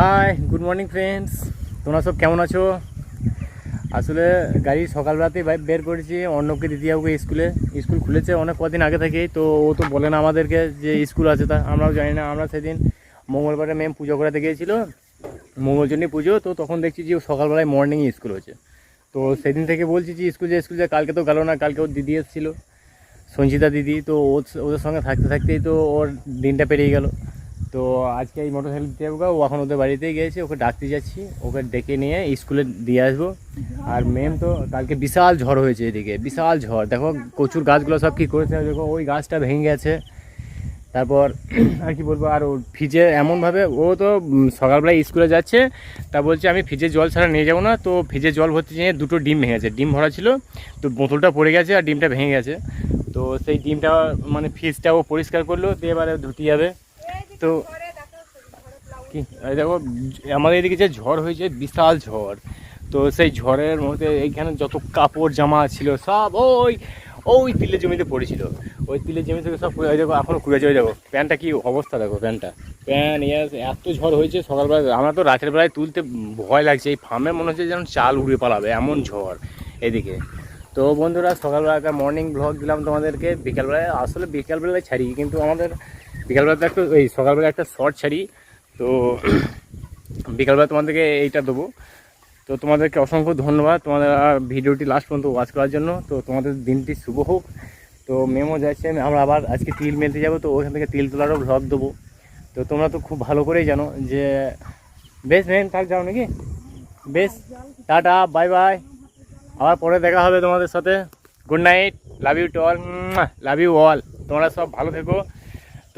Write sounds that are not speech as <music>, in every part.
Hi good morning friends তোমরা সব কেমন আছো? আসলে গাড়ি সকালবেলাতেই বের করেছি, অর্ণবকে দিতে যাব স্কুলে। স্কুল খুলেছে অনেক কদিন আগে থেকেই, তো ও তো বলে না আমাদেরকে যে স্কুল আছে তা। আমরাও জানি না, আমরা সেদিন মঙ্গলবারে ম্যাম পুজো করাতে গিয়েছিল, মঙ্গলজনী পুজো, তো তখন দেখছি যে সকালবেলায় মর্নিংয়ে স্কুল হচ্ছে তো সেদিন থেকে বলছি যে স্কুল যে স্কুল যে, কালকে তো গেল না, কালকে ওর দিদি এসেছিল সঞ্চিতা দিদি, তো ওদের সঙ্গে থাকতে থাকতেই তো ওর দিনটা পেরিয়ে গেল। তো আজকে এই মোটর সাইকেল দিতে যাব ও এখন ওদের বাড়িতেই গিয়েছে, ওকে ডাকতে যাচ্ছি, ওকে ডেকে নিয়ে স্কুলে দিয়ে আসব। আর মেম তো কালকে বিশাল ঝড় হয়েছে এদিকে, বিশাল ঝড়। দেখো কচুর গাছগুলো সব কী করেছে, দেখো ওই গাছটা ভেঙে গেছে। তারপর <clears throat> আর কি বলব, আর ও ফ্রিজে এমনভাবে, ও তো সকালবেলায় স্কুলে যাচ্ছে, তা বলছে আমি ফ্রিজে জল ছাড়া নিয়ে যাব না, তো ফ্রিজে জল ভর্তি নিয়ে দুটো ডিম ভেঙে গেছে। ডিম ভরা ছিল, তো বোতলটা পড়ে গেছে আর ডিমটা ভেঙে গেছে। তো সেই ডিমটা মানে ফ্রিজটা ও পরিষ্কার করল, দিয়ে এবারে ধুতে যাবে। তো কি? দেখো, আমাদের এদিকে যে ঝড় হয়েছে, বিশাল ঝড়। তো সেই ঝড়ের মধ্যে এইখানে যত কাপড় জামা ছিল, সব ওই ওই তিলের জমিতে পড়েছিল। ওই তিলের জমি থেকে সব ওই দেখো এখনও খুঁড়ে যাবে দেখো। প্যান্টটা কি অবস্থা, দেখো প্যান্টটা প্যান্ট ইয়াস এত ঝড় হয়েছে, সকালবেলা আমরা তো রাতের বেলায় তুলতে ভয় লাগছে। এই ফার্মে মনে হচ্ছে যেন চাল উড়ে পালাবে, এমন ঝড় এদিকে। তো বন্ধুরা সকালবেলা একটা মর্নিং ব্লগ দিলাম তোমাদেরকে। বিকালবেলায়, আসলে বিকালবেলায় ছাড়ি কিন্তু আমাদের বিকালবেলাতে একটা এই সকালবেলা একটা শর্ট ছাড়ি তো বিকালবেলা তোমাদেরকে এইটা দেবো। তো তোমাদেরকে অসংখ্য ধন্যবাদ। তোমাদের ভিডিওটি লাস্ট পর্যন্ত ওয়াচ করার জন্য। তো তোমাদের দিনটি শুভ হোক। তো মেমো যাচ্ছে আমি- আমরা আবার আজকে তিল মেলতে যাব। তো ওখান থেকে তিল তোলারও ভ্লগ দেবো। তো তোমরা তো খুব ভালো করেই জানো যে বেশ মেন থাক, যাও নাকি? বেশ, টাটা বাই বাই আবার পরে দেখা হবে তোমাদের সাথে। Good night love you to all love you all তোমরা সব ভালো থেকো।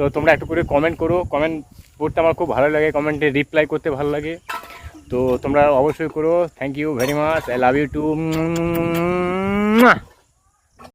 তো তোমরা একটু করে কমেন্ট করো। কমেন্ট করতে আমার খুব ভালো লাগে। কমেন্টে রিপ্লাই করতে ভালো লাগে। তো তোমরা অবশ্যই করো। Thank you very much I love you too